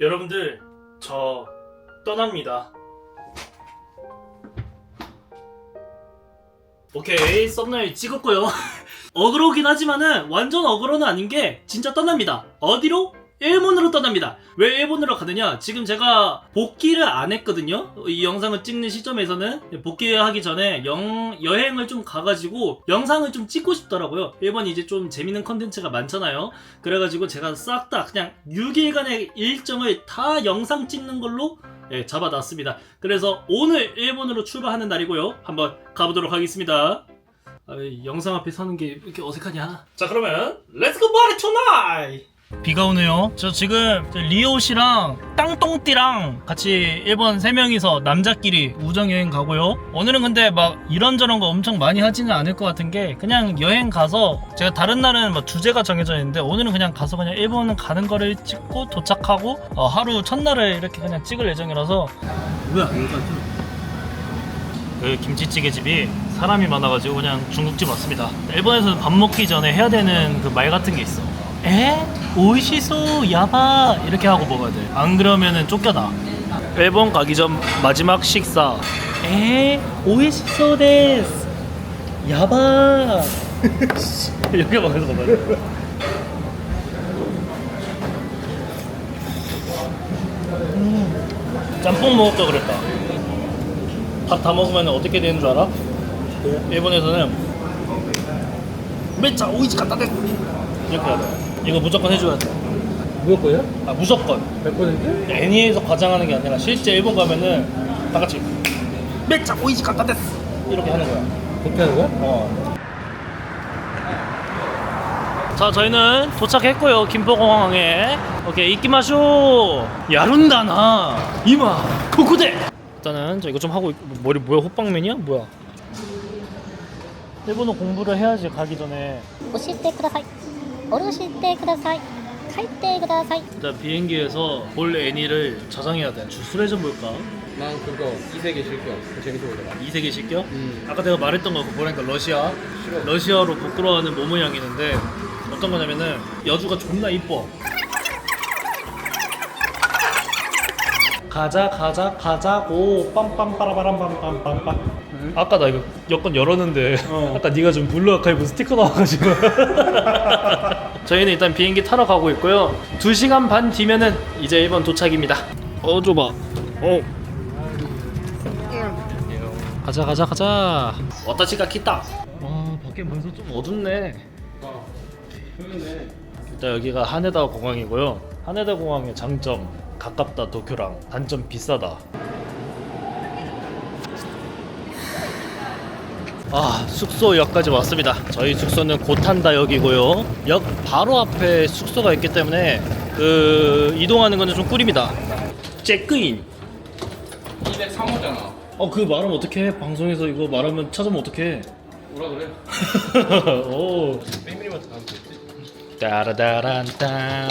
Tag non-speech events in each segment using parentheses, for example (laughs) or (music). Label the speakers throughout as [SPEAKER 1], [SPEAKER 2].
[SPEAKER 1] 여러분들 저 떠납니다. 오케이 썸네일 찍었고요. (laughs) 어그로긴 하지만은 완전 어그로는 아닌 게 진짜 떠납니다. 어디로? 일본으로 떠납니다. 왜 일본으로 가느냐? 지금 제가 복귀를 안 했거든요. 이 영상을 찍는 시점에서는 복귀하기 전에 영, 여행을 좀 가가지고 영상을 좀 찍고 싶더라고요. 일본이 이제 좀 재밌는 컨텐츠가 많잖아요. 그래가지고 제가 싹 다 그냥 6일간의 일정을 다 영상 찍는 걸로 예, 잡아놨습니다. 그래서 오늘 일본으로 출발하는 날이고요. 한번 가보도록 하겠습니다. 아, 이 영상 앞에 서는 게 이렇게 어색하냐? 자 그러면 렛츠고 파리 투나잇! 비가 오네요. 저 지금 저 리오 씨랑 땅똥띠랑 같이 일본 세 명이서 남자끼리 우정 여행 가고요. 오늘은 근데 막 이런저런 거 엄청 많이 하지는 않을 것 같은 게 그냥 여행 가서 제가 다른 날은 뭐 주제가 정해져 있는데 오늘은 그냥 가서 그냥 일본 가는 거를 찍고 도착하고 어, 하루 첫날을 이렇게 그냥 찍을 예정이라서 뭐야 여기가 그 김치찌개 집이 사람이 많아가지고 그냥 중국집 왔습니다. 일본에서는 밥 먹기 전에 해야 되는 그 말 같은 게 있어. 에? 오이시소 야바 이렇게 하고 먹어야 돼. 안 그러면은 쫓겨나. 일본 가기 전 마지막 식사. 에? 오이시소 데스. 야바. 이렇게 먹어서 먹어야 돼. 음, 짬뽕 먹을 걸 그랬다. 밥 다 먹으면 어떻게 되는 줄 알아? 일본에서는 매차 오이지 갖다 대 이렇게 해야 돼. 이거 무조건 해줘야 돼.
[SPEAKER 2] 무조건이야?
[SPEAKER 1] 아 무조건.
[SPEAKER 2] 100%?
[SPEAKER 1] 애니에서 과장하는 게 아니라 실제 일본 가면은 다 같이 매차 오이지 갖다 대 이렇게 하는 거야.
[SPEAKER 2] 그렇게 하는 거야?
[SPEAKER 1] 어. 자 저희는 도착했고요 김포공항에 오케이 이끼마쇼 야룬다나 이마 도쿠데 일단은 저 이거 좀 하고 있- 머리 뭐야 호빵맨이야 뭐야 일본어 공부를 해야지 가기 전에
[SPEAKER 3] 教えてください 下ろしてください帰ってください
[SPEAKER 1] 일단 비행기에서 볼 애니를 저장해야 돼 주술회 좀 볼까
[SPEAKER 2] 난 그거 이세계 실격 그거 재밌어 보더라
[SPEAKER 1] 이 세계 실격?
[SPEAKER 2] 음.
[SPEAKER 1] 아까 내가 말했던 거 그거 뭐라니까 러시아
[SPEAKER 2] 싫어.
[SPEAKER 1] 러시아로 부끄러워하는 모모양이 있는데 어떤 거냐면은 여주가 존나 이뻐 가자 가자 가자고 빰빰빠라바람빰빰빰빰 아까 나 이거 여권 열었는데
[SPEAKER 2] 어. (laughs)
[SPEAKER 1] 아까 네가 좀 블루 아카이브 스티커 나와가지고. (laughs) 저희는 일단 비행기 타러 가고 있고요. 2시간 반 뒤면은 이제 일본 도착입니다. 어 줘봐. 어. 가자 가자 가자. 와타시가 키타 와 밖에 벌써 좀 어둡네. 일단 여기가 하네다 공항이고요. 하네다 공항의 장점 가깝다 도쿄랑 단점 비싸다 아 숙소역까지 왔습니다. 저희 숙소는 고탄다역이고요. 역 바로 앞에 숙소가 있기 때문에 그 이동하는 거는 좀 꿀입니다. 체크인.
[SPEAKER 2] 203호잖아.
[SPEAKER 1] 어 그 말하면 어떡해? 방송에서 이거 말하면 찾으면 어떡해?
[SPEAKER 2] 뭐라 그래? (laughs)
[SPEAKER 1] 오.
[SPEAKER 2] 페미리마트 가면 되지.
[SPEAKER 1] 따라다란따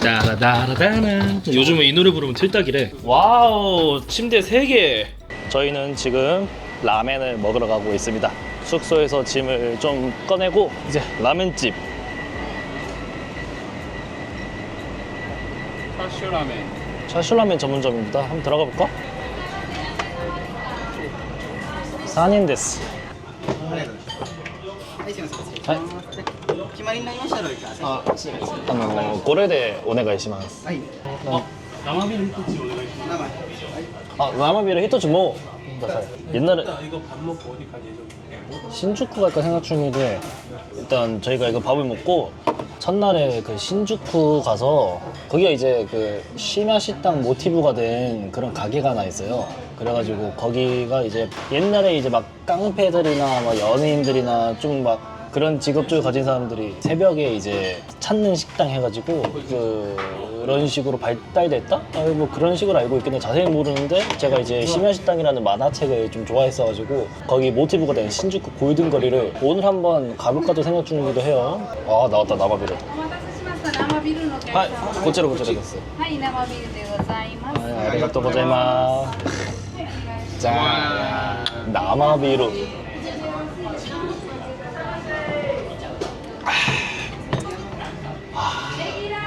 [SPEAKER 1] 따라다라다란 요즘은 이 노래 부르면 틀딱이래. 와우 침대 3개. 저희는 지금 라멘을 먹으러 가고 있습니다 숙소에서 짐을 좀 꺼내고 이제 라멘집
[SPEAKER 2] 차슈라멘
[SPEAKER 1] 차슈라멘 전문점입니다 한번 들어가 볼까? 산인 데스 はい
[SPEAKER 4] 決まりになりましたのでください。
[SPEAKER 1] あのこれでお願いします
[SPEAKER 4] はい。
[SPEAKER 1] 生ビール一つお願いし
[SPEAKER 4] 生。
[SPEAKER 1] ます아 라마비를 히토츠 뭐 옛날에
[SPEAKER 2] 이거 밥 먹고 어디 가지 예정
[SPEAKER 1] 신주쿠 갈까 생각 중인데 일단 저희가 이거 밥을 먹고 첫날에 그 신주쿠 가서 거기가 이제 그 시마 식당 모티브가 된 그런 가게가 하나 있어요. 그래가지고 거기가 이제 옛날에 이제 막 깡패들이나 막 연예인들이나 좀 막 그런 직업을 가진 사람들이 새벽에 이제 찾는 식당 해가지고 그 그런 식으로 발달됐다? 아, 뭐 그런 식으로 알고 있겠네 자세히 모르는데 제가 이제 심야식당이라는 만화책을 좀 좋아했어가지고 거기 모티브가 된 신주쿠 골든거리를 오늘 한번 가볼까도 생각 중이기도 해요 아 나왔다 남아비를
[SPEAKER 5] お待たせしました生ビールのお客様
[SPEAKER 1] 아 고체로 고체로 됐어
[SPEAKER 5] はい生ビールでございます、
[SPEAKER 1] 아, 아리가또 고자이마스 짠 남아비루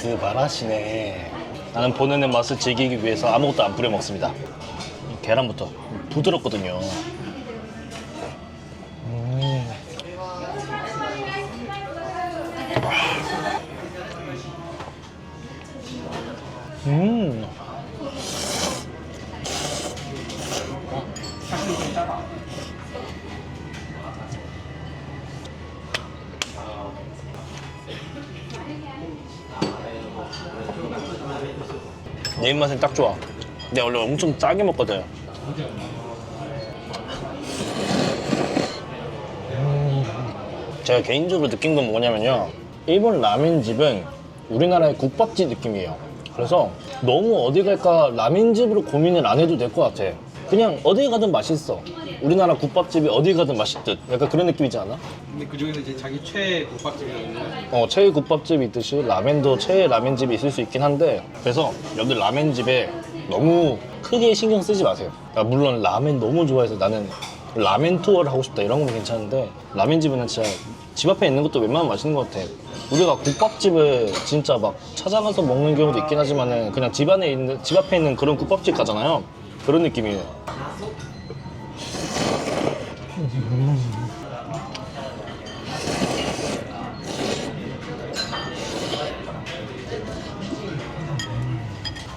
[SPEAKER 1] 스바라시네. 나는 본연의 맛을 즐기기 위해서 아무것도 안 뿌려 먹습니다. 이 계란부터 부드럽거든요. 내 입맛엔 딱 좋아. 내가 원래 엄청 짜게 먹거든. 음. 제가 개인적으로 느낀 건 뭐냐면요. 일본 라멘집은 우리나라의 국밥집 느낌이에요. 그래서 너무 어디 갈까 라멘집으로 고민을 안 해도 될 것 같아. 그냥 어디 가든 맛있어. 우리나라 국밥집이 어디 가든 맛있듯. 약간 그런 느낌이지 않아?
[SPEAKER 2] 근데 그 중에서 이제 자기 최애 국밥집이 있는.
[SPEAKER 1] 어, 최애 국밥집이 있듯이 라멘도 최애 라멘집이 있을 수 있긴 한데 그래서 여기 라멘집에 너무 크게 신경 쓰지 마세요. 야, 물론 라멘 너무 좋아해서 나는 라멘 투어를 하고 싶다 이런 건 괜찮은데 라멘집은 진짜 집 앞에 있는 것도 웬만하면 맛있는 것 같아. 우리가 국밥집을 진짜 막 찾아가서 먹는 경우도 있긴 하지만은 그냥 집 안에 있는 집 앞에 있는 그런 국밥집 가잖아요. 그런 느낌이에요.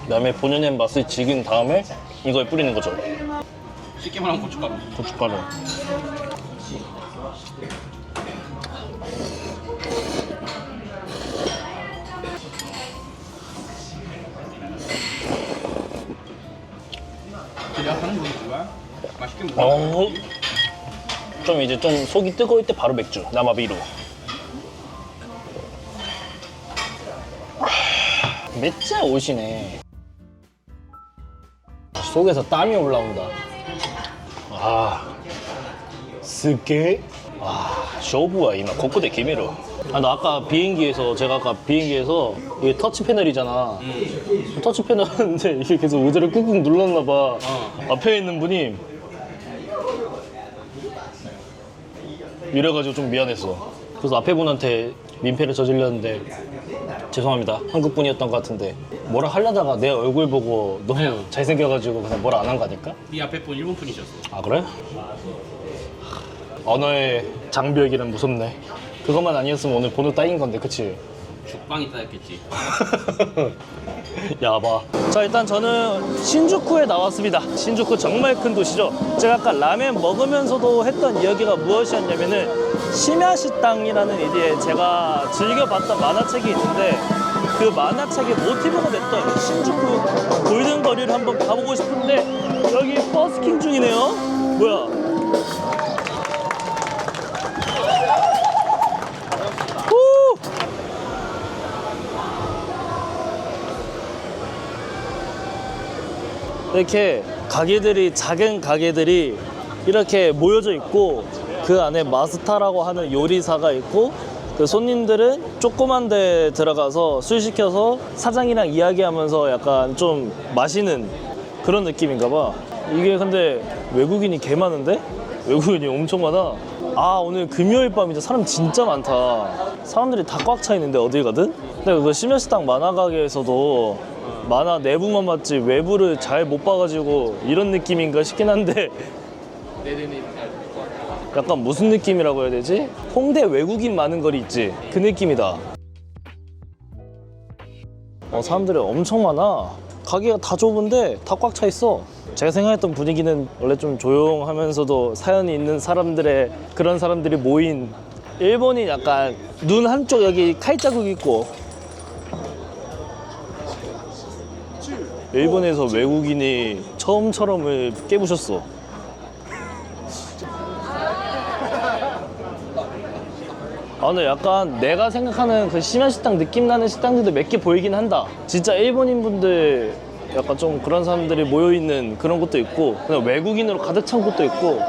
[SPEAKER 1] 그다음에 본연의 맛을 즐긴 다음에 이걸 뿌리는 거죠.
[SPEAKER 2] 쉽게 말하면 고춧가루.
[SPEAKER 1] 고춧가루.
[SPEAKER 2] 제가 하는 거 좋아? 맛있게 먹어.
[SPEAKER 1] 어, 좀 이제 좀 속이 뜨거울 때 바로 맥주 나마비로. 진짜 오시네. 속에서 땀이 올라온다. 아, 스케? 아, 쇼부와 이마 코코데 기미로. 아, 나 아까 비행기에서 제가 아까 비행기에서 이게 터치 패널이잖아. 터치 패널인데 이게 계속 의자를 꾹꾹 눌렀나 봐. 앞에 있는 분이 이래가지고 좀 미안했어. 그래서 앞에 분한테 민폐를 저질렀는데 죄송합니다. 한국 분이었던 것 같은데 뭐라 하려다가 내 얼굴 보고 너무 잘생겨가지고 그냥 뭐라 안 한 거 아닐까?
[SPEAKER 2] 이 앞에 분 일본 분이셨어.
[SPEAKER 1] 아 그래? 언어의 장벽이란 무섭네. 그것만 아니었으면 오늘 번호 따인 건데, 그치?
[SPEAKER 2] 죽방이 따였겠지. (laughs)
[SPEAKER 1] 야봐. 자, 일단 저는 신주쿠에 나왔습니다. 신주쿠 정말 큰 도시죠. 제가 아까 라멘 먹으면서도 했던 이야기가 무엇이었냐면은 심야식당이라는 일에 제가 즐겨봤던 만화책이 있는데 그 만화책의 모티브가 됐던 신주쿠 골든거리를 한번 가보고 싶은데 여기 버스킹 중이네요. 뭐야? 이렇게 가게들이 작은 가게들이 이렇게 모여져 있고 그 안에 마스터라고 하는 요리사가 있고 그 손님들은 조그만 데 들어가서 술 시켜서 사장이랑 이야기하면서 약간 좀 마시는 그런 느낌인가 봐. 이게 근데 외국인이 개 많은데? 외국인이 엄청 많아. 아 오늘 금요일 밤이죠. 사람 진짜 많다. 사람들이 다 꽉 차 있는데 어딜 가든? 근데 그 심야식당 만화 가게에서도 만화 내부만 봤지 외부를 잘 못 봐가지고 이런 느낌인가 싶긴 한데. 약간 무슨 느낌이라고 해야 되지? 홍대 외국인 많은 거리 있지? 그 느낌이다. 어, 사람들이 엄청 많아. 가게가 다 좁은데 다 꽉 차 있어. 제가 생각했던 분위기는 원래 좀 조용하면서도 사연이 있는 사람들의 그런 사람들이 모인 일본이 약간 눈 한쪽 여기 칼 자국 있고 일본에서 외국인이 처음처럼을 깨부셨어. 아 근데 약간 내가 생각하는 그 심야 식당 느낌 나는 식당들도 몇 개 보이긴 한다. 진짜 일본인 분들 약간 좀 그런 사람들이 모여 있는 그런 곳도 있고 그냥 외국인으로 가득 찬 곳도 있고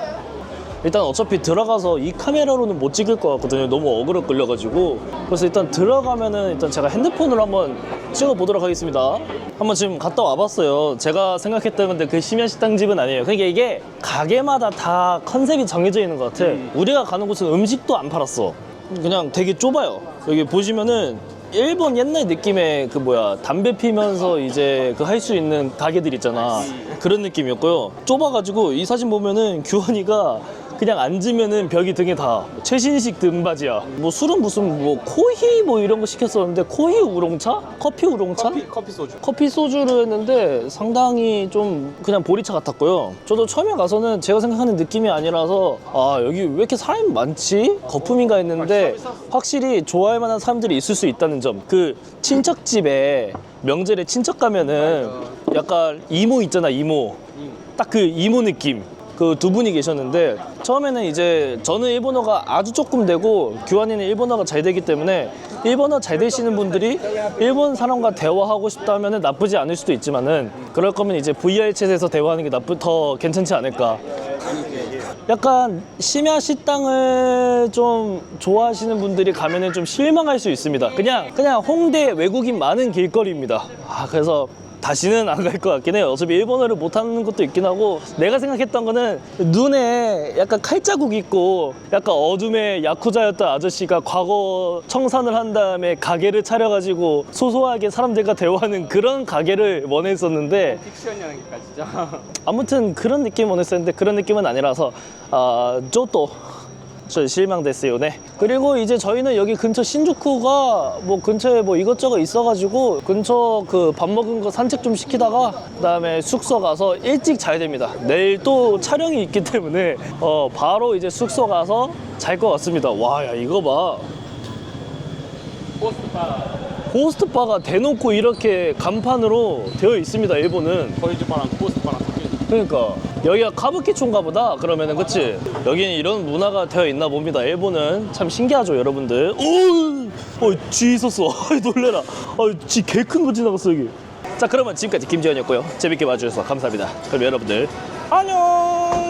[SPEAKER 1] 일단 어차피 들어가서 이 카메라로는 못 찍을 것 같거든요. 너무 어그로 끌려가지고. 그래서 일단 들어가면은 일단 제가 핸드폰으로 한번 찍어 보도록 하겠습니다. 한번 지금 갔다 와봤어요. 제가 생각했던 건데 그 심야 식당 집은 아니에요. 그러니까 이게 가게마다 다 컨셉이 정해져 있는 것 같아. 우리가 가는 곳은 음식도 안 팔았어. 그냥 되게 좁아요. 여기 보시면은 일본 옛날 느낌의 그 뭐야 담배 피면서 이제 그 할 수 있는 가게들 있잖아 그런 느낌이었고요 좁아가지고 이 사진 보면은 규환이가 그냥 앉으면은 벽이 등에 다 최신식 등받이야 뭐 술은 무슨 뭐 코히 뭐 이런 거 시켰었는데 코히 우롱차? 커피 우롱차?
[SPEAKER 2] 커피 소주.
[SPEAKER 1] 커피 소주를 했는데 상당히 좀 그냥 보리차 같았고요. 저도 처음에 가서는 제가 생각하는 느낌이 아니라서 아 여기 왜 이렇게 사람이 많지? 거품인가 했는데 확실히 좋아할 만한 사람들이 있을 수 있다는 점. 그 친척집에 명절에 친척 가면은 약간 이모 있잖아 이모. 딱 그 이모 느낌. 그 두 분이 계셨는데 처음에는 이제 저는 일본어가 아주 조금 되고 규환이는 일본어가 잘 되기 때문에 일본어 잘 되시는 분들이 일본 사람과 대화하고 싶다면 나쁘지 않을 수도 있지만은 그럴 거면 이제 VR 챗에서 대화하는 게 나쁘 더 괜찮지 않을까. 약간 심야 식당을 좀 좋아하시는 분들이 가면은 좀 실망할 수 있습니다. 그냥 그냥 홍대 외국인 많은 길거리입니다. 아 그래서 다시는 안 갈 것 같긴 해요. 어차피 일본어를 못하는 것도 있긴 하고 내가 생각했던 거는 눈에 약간 칼자국 있고 약간 어둠의 야쿠자였던 아저씨가 과거 청산을 한 다음에 가게를 차려가지고 소소하게 사람들과 대화하는 그런 가게를 원했었는데
[SPEAKER 2] 픽션이라니까 진짜.
[SPEAKER 1] 아무튼 그런 느낌 원했었는데 그런 느낌은 아니라서 아 쪼또 저 실망됐어요. 네. 그리고 이제 저희는 여기 근처 신주쿠가 뭐 근처에 뭐 이것저것 있어가지고 근처 그 밥 먹은 거 산책 좀 시키다가 그다음에 숙소 가서 일찍 자야 됩니다. 내일 또 촬영이 있기 때문에 어 바로 이제 숙소 가서 잘 것 같습니다. 와 야 이거 봐. 호스트바가 대놓고 이렇게 간판으로 되어 있습니다 일본은.
[SPEAKER 2] 거리주바랑 코스바랑 섞여 있는.
[SPEAKER 1] 그러니까 여기가 카부키촌가 보다 그러면은 그치? 여기는 이런 문화가 되어 있나 봅니다. 일본은 참 신기하죠 여러분들. 오 어 쥐 있었어. (laughs) 아이 놀래라. 아 쥐 개 큰 거 지나갔어 여기. 자 그러면 지금까지 김지현이었고요. 재밌게 봐주셔서 감사합니다. 그럼 여러분들 안녕